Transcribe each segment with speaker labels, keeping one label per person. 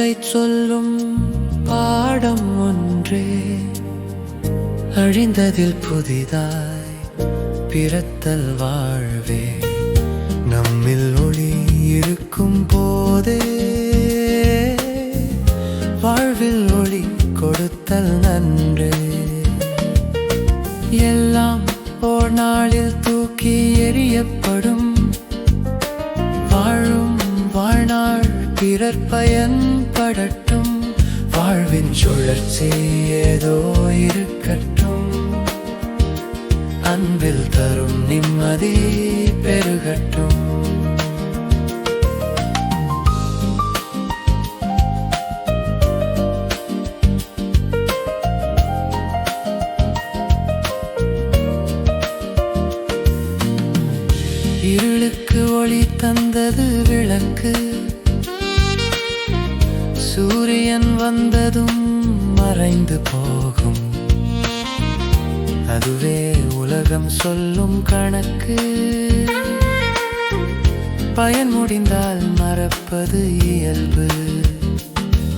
Speaker 1: வாழ்க்கை சொல்லும் பாடம் ஒன்றே. அழிந்ததில் புதிதாய் பிறத்தல் வாழ்வே. நம்மில் ஒளி இருக்கும் போதே. வாழ்வில் ஒளி கொடுத்தல் நன்றே. எல்லாம் ஓர் நாளில் தூக்கி எறியப்படும். வாழும் வாழ்நாள் பிறர் பயன் பயன்படட்டும் வாழ்வின் சுழற்சி ஏதோ இருக்கட்டும். அன்பில் தரும் நிம்மதி பெருகட்டும். இருளுக்கு ஒளி தந்தது விளக்கு. சூரியன் வந்ததும் மறைந்து போகும். அதுவே உலகம் சொல்லும் கணக்கு. பயன் முடிந்தால் மறப்பது இயல்பு.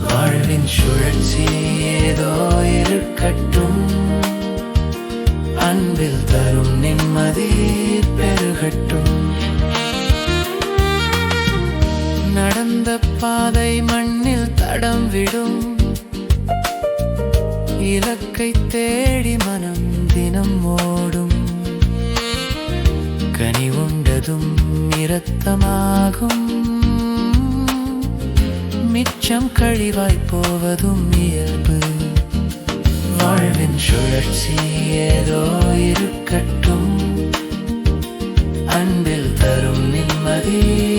Speaker 1: வாழ்வின் சுழற்சி ஏதோ இருக்கட்டும். மண்ணில் தடம் விடும். இலக்கை தேடி மனம் தினம் ஓடும். கனி உண்டதும் இரத்தமாகும். மிச்சம் கழிவாய் போவதும் இயல்பு. வாழ்வின் சுழற்சி ஏதோ இருக்கட்டும். அன்பில் தரும் நிம்மதி.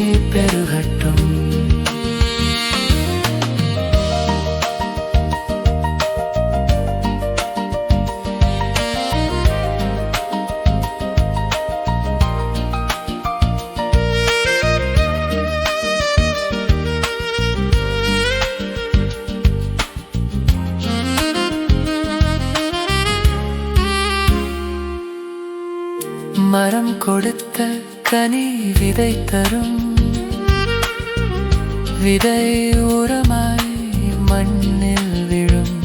Speaker 1: மரம் கொடுத்த கனி விதை தரும். விதை உரமாய் மண்ணில் விழும்.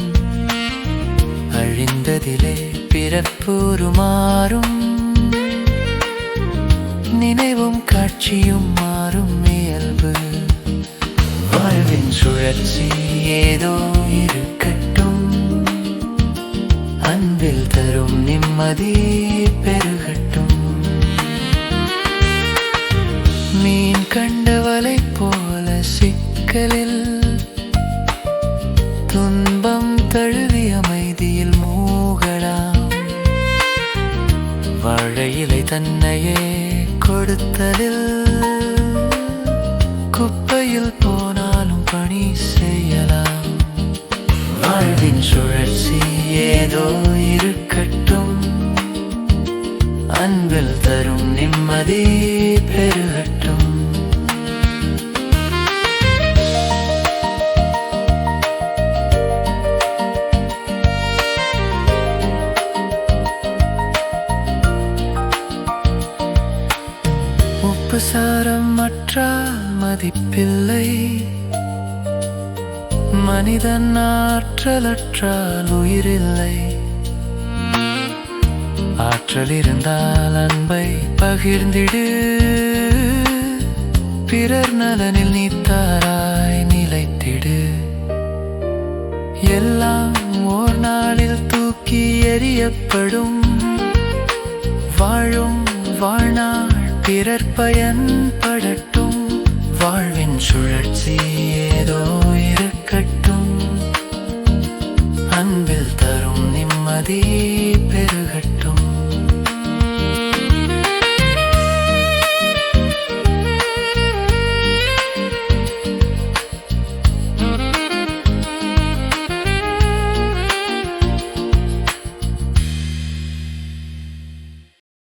Speaker 1: அழிந்ததிலே பிறப்பூரு மாறும் நினைவும் காட்சியும் மாறும் இயல்பு. வாழ்வின் சுழற்சி ஏதோ இருக்கட்டும். அன்பில் தரும் நிம்மதியே கண்டவளை போல சிக்கலில் துன்பம் தழுவி அமைதியில் மூகலாம். வாழை தன்னையே கொடுத்தலில் குப்பையில் போனாலும் பணி செய்யலாம். வாழ்வின் சுழற்சி ஏதோ இருக்கட்டும். அன்பில் தரும் நிம்மதி பெருகட்டும். உப்பு மற்றால் மதிப்பில்லை. மனிதன் ஆற்றலற்றால் உயிரில்லை. ஆற்றல் இருந்தால் அன்பை பகிர்ந்திடு. பிறர் நலனில் நீத்தாராய் நிலைத்திடு. எல்லாம் ஓர் நாளில் தூக்கி எறியப்படும். வாழும் வாழ்நாள் பிறர் பயன் படட்டும். வாழ்வின் சுழற்சி ஏதோ இருக்கட்டும். அன்பில் தரும் நிம்மதி பெருகட்டும்.